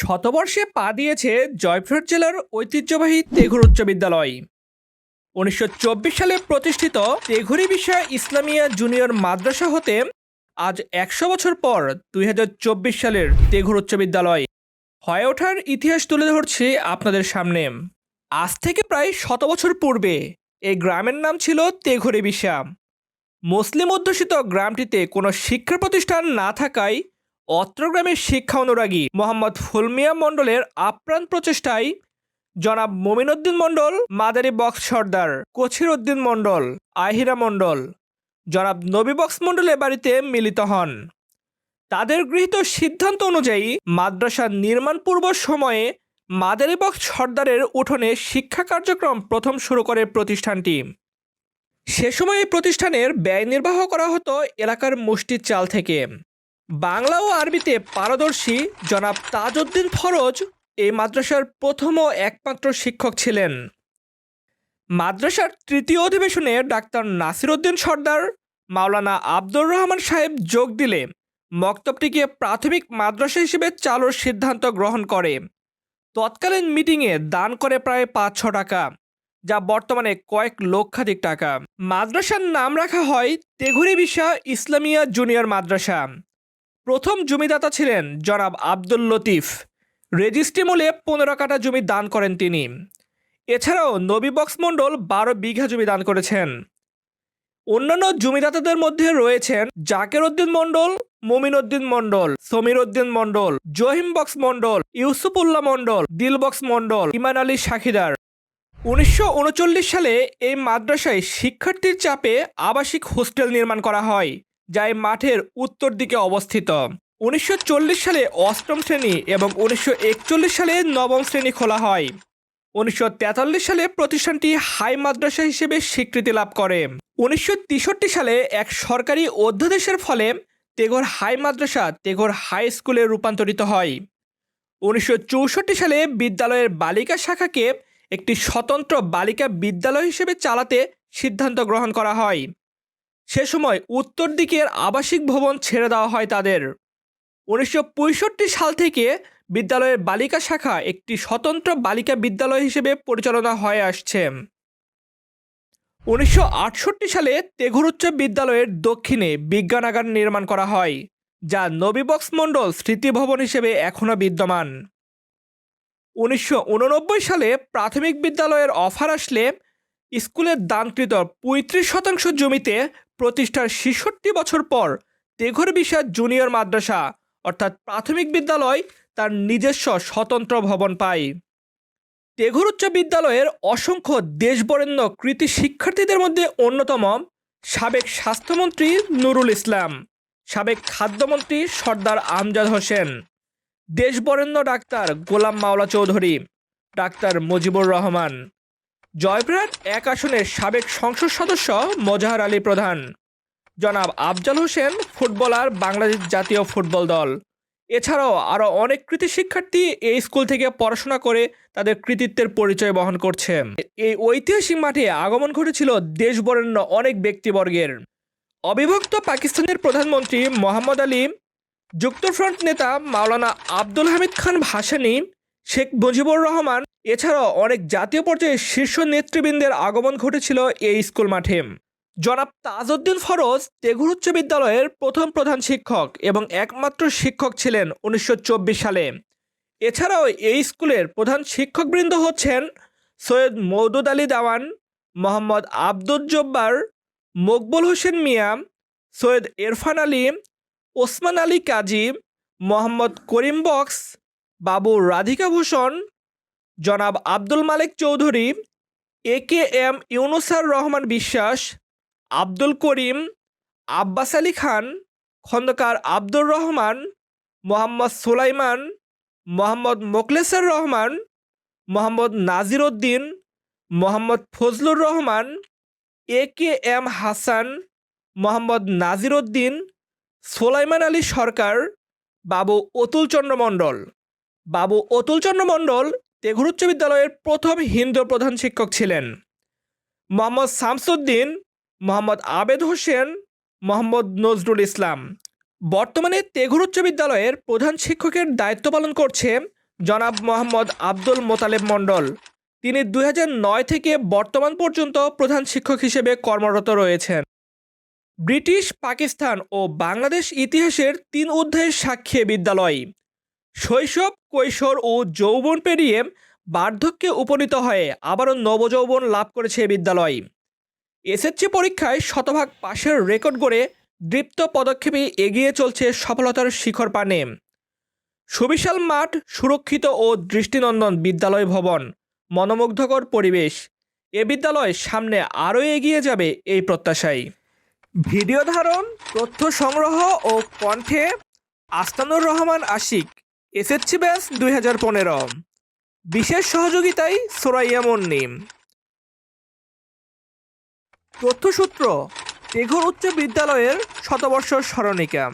শতবর্ষে পা দিয়েছে জয়পুরহাট জেলার ঐতিহ্যবাহী তেঘুর উচ্চ বিদ্যালয়। উনিশশো চব্বিশ সালে প্রতিষ্ঠিত তেঘুরি বিষয় ইসলামিয়া জুনিয়র মাদ্রাসা হতে আজ একশো বছর পর দুই হাজার চব্বিশ সালের তেঘুর উচ্চ বিদ্যালয় হয়ে ওঠার ইতিহাস তুলে ধরছি আপনাদের সামনে। আজ থেকে প্রায় শত বছর পূর্বে এই গ্রামের নাম ছিল তেঘুরি বিশা মুসলিম অধ্যুষিত গ্রামটিতে কোনো শিক্ষা প্রতিষ্ঠান না থাকায় অত্র গ্রামের শিক্ষা অনুরাগী মোহাম্মদ ফুলমিয়া মণ্ডলের আপ্রাণ প্রচেষ্টায় জনাব মমিনুদ্দিন মণ্ডল, মাদারি বক্স সর্দার কছির উদ্দিন মণ্ডল, আহিরা মণ্ডল, জনাব নবী বক্স মণ্ডলের বাড়িতে মিলিত হন। তাদের গৃহীত সিদ্ধান্ত অনুযায়ী মাদ্রাসার নির্মাণ পূর্ব সময়ে মাদারি বক্স সর্দারের উঠোনে শিক্ষা কার্যক্রম প্রথম শুরু করে প্রতিষ্ঠানটি। সে সময় প্রতিষ্ঠানের ব্যয় নির্বাহ করা হতো এলাকার মুষ্টির চাল থেকে। বাংলা ও আরবিতে পারদর্শী জনাব তাজউদ্দিন ফরজ এই মাদ্রাসার প্রথম ও একমাত্র শিক্ষক ছিলেন। মাদ্রাসার তৃতীয় অধিবেশনে ডাক্তার নাসিরউদ্দিন সর্দার, মাওলানা আব্দুর রহমান সাহেব যোগ দিলে মক্তবটিকে প্রাথমিক মাদ্রাসা হিসেবে চালুর সিদ্ধান্ত গ্রহণ করে। তৎকালীন মিটিংয়ে দান করে প্রায় পাঁচ ছ টাকা, যা বর্তমানে কয়েক লক্ষাধিক টাকা। মাদ্রাসার নাম রাখা হয় তেঘুরি বিশা ইসলামিয়া জুনিয়র মাদ্রাসা। প্রথম জমিদাতা ছিলেন জনাব আব্দুল লতিফ। রেজিস্ট্রি মূলে পনেরো কাটা জমি দান করেন তিনি। এছাড়াও নবী বক্স মণ্ডল বারো বিঘা জমি দান করেছেন। অন্যান্য জমিদাতাদের মধ্যে রয়েছেন জাকের উদ্দিন মণ্ডল মুমিন উদ্দিন মণ্ডল সমীর উদ্দিন মণ্ডল জহিম বক্স মণ্ডল, ইউসুফুল্লাহ মণ্ডল দিল বক্স মণ্ডল, ইমান আলী সাখিদার উনিশশো সালে এই মাদ্রাসায় শিক্ষার্থীর চাপে আবাসিক হোস্টেল নির্মাণ করা হয়। যা এই মাঠের উত্তর দিকে অবস্থিত। উনিশশো চল্লিশ সালে অষ্টম শ্রেণি এবং উনিশশো একচল্লিশ সালে নবম শ্রেণি খোলা হয়। উনিশশো তেতাল্লিশ সালে প্রতিষ্ঠানটি হাই মাদ্রাসা হিসেবে স্বীকৃতি লাভ করে। উনিশশো তেষট্টি সালে এক সরকারি অধ্যাদেশের ফলে তেঘর হাই মাদ্রাসা তেঘর হাই স্কুলে রূপান্তরিত হয়। উনিশশো চৌষট্টি সালে বিদ্যালয়ের বালিকা শাখাকে একটি স্বতন্ত্র বালিকা বিদ্যালয় হিসেবে চালাতে সিদ্ধান্ত গ্রহণ করা হয়। সে সময় উত্তর দিকের আবাসিক ভবন ছেড়ে দেওয়া হয় তাদের। উনিশশো পঁয়ষট্টি সাল থেকে বিদ্যালয়ের বালিকা শাখা একটি স্বতন্ত্র বালিকা বিদ্যালয় হিসেবে পরিচালনা হয়ে আসছে। উনিশশো আটষট্টি সালে তেঘুর উচ্চ বিদ্যালয়ের দক্ষিণে বিজ্ঞানাগার নির্মাণ করা হয়, যা নবীবক্স মণ্ডল স্মৃতিভবন হিসেবে এখনও বিদ্যমান। উনিশশো উননব্বই সালে প্রাথমিক বিদ্যালয়ের অফার আসলে স্কুলের দানকৃত পঁয়ত্রিশ শতাংশ জমিতে প্রতিষ্ঠার ছেষট্টি বছর পর তেঘর বিষয় জুনিয়র মাদ্রাসা, অর্থাৎ প্রাথমিক বিদ্যালয়, তার নিজস্ব স্বতন্ত্র ভবন পায়। তেঘর উচ্চ বিদ্যালয়ের অসংখ্য দেশবরেণ্য কৃতি শিক্ষার্থীদের মধ্যে অন্যতম সাবেক স্বাস্থ্যমন্ত্রী নুরুল ইসলাম, সাবেক খাদ্যমন্ত্রী সর্দার আমজাদ হোসেন, দেশবরেণ্য ডাক্তার গোলাম মাওলা চৌধুরী, ডাক্তার মুজিবুর রহমান। জয়পুরহাট এক আসনের সাবেক সংসদ সদস্য মোজাহার আলী প্রধান। জনাব আফজাল হোসেন ফুটবলার বাংলাদেশ জাতীয় ফুটবল দল। এছাড়াও আরও অনেক কৃতি শিক্ষার্থী এই স্কুল থেকে পড়াশোনা করে তাদের কৃতিত্বের পরিচয় বহন করছে। এই ঐতিহাসিক মাঠে আগমন ঘটেছিল দেশবরেণ্য অনেক ব্যক্তিবর্গের। অবিভক্ত পাকিস্তানের প্রধানমন্ত্রী মোহাম্মদ আলী, যুক্তফ্রন্ট নেতা মাওলানা আব্দুল হামিদ খান ভাসানী শেখ মুজিবুর রহমান, এছাড়াও অনেক জাতীয় পর্যায়ে শীর্ষ নেতৃবৃন্দের আগমন ঘটেছিল এই স্কুল মাঠে। জনাব তাজউদ্দিন ফরজ তেঘুর উচ্চ বিদ্যালয়ের প্রথম প্রধান শিক্ষক এবং একমাত্র শিক্ষক ছিলেন উনিশশো চব্বিশ সালে। এছাড়াও এই স্কুলের প্রধান শিক্ষকবৃন্দ হচ্ছেন সৈয়দ মৌদুদ আলী দাওয়ান, মোহাম্মদ আব্দুল জব্বার, মকবুল হোসেন মিয়া, সৈয়দ এরফান আলী, ওসমান আলী কাজী, মোহাম্মদ করিম বক্স বাবু রাধিকা ভূষণ জনাব Abdul Malik Chowdhury, A K M Yunusar Rahman Biswas, Abdul Karim, Abbas Ali Khan, Khandakar Abdur Rahman, Mohammad Sulaiman, Mohammad Moklesar Rahman, Mohammad Nazir Uddin Mohammad Fazlur Rahman, A K M Hasan, Mohammad Nazir Uddin Solaiman Ali Sarkar, Babu Atulchandra Mondal. বাবু অতুলচন্দ্র মণ্ডল তেঘুর উচ্চ বিদ্যালয়ের প্রথম হিন্দু প্রধান শিক্ষক ছিলেন। মোহাম্মদ শামসুদ্দিন, মোহাম্মদ আবেদ হোসেন, মোহাম্মদ নজরুল ইসলাম। বর্তমানে তেঘুর উচ্চ বিদ্যালয়ের প্রধান শিক্ষকের দায়িত্ব পালন করছে জনাব মোহাম্মদ আব্দুল মোতালেব মণ্ডল। তিনি দুই নয় থেকে বর্তমান পর্যন্ত প্রধান শিক্ষক হিসেবে কর্মরত রয়েছেন। ব্রিটিশ, পাকিস্তান ও বাংলাদেশ ইতিহাসের তিন অধ্যায়ের সাক্ষী বিদ্যালয়। শৈশব, কৈশোর ও যৌবন পেরিয়ে বার্ধক্যে উপনীত হয়ে আবারও নবযৌবন লাভ করেছে বিদ্যালয়। এসএসসি পরীক্ষায় শতভাগ পাশের রেকর্ড গড়ে দৃপ্ত পদক্ষেপে এগিয়ে চলছে সফলতার শিখর পানে। সুবিশাল মাঠ, সুরক্ষিত ও দৃষ্টিনন্দন বিদ্যালয় ভবন, মনোমুগ্ধকর পরিবেশ, এ বিদ্যালয় সামনে আরও এগিয়ে যাবে এই প্রত্যাশায়। ভিডিও ধারণ, তথ্য সংগ্রহ ও কণ্ঠে আস্তানুর রহমান আশিক। এসএসসি ব্যাস দুই হাজার পনেরো। বিশেষ সহযোগিতায় সোরাইয়া মন্নিম। তথ্যসূত্র টেঘর উচ্চ বিদ্যালয়ের শতবর্ষ স্মরণিকা।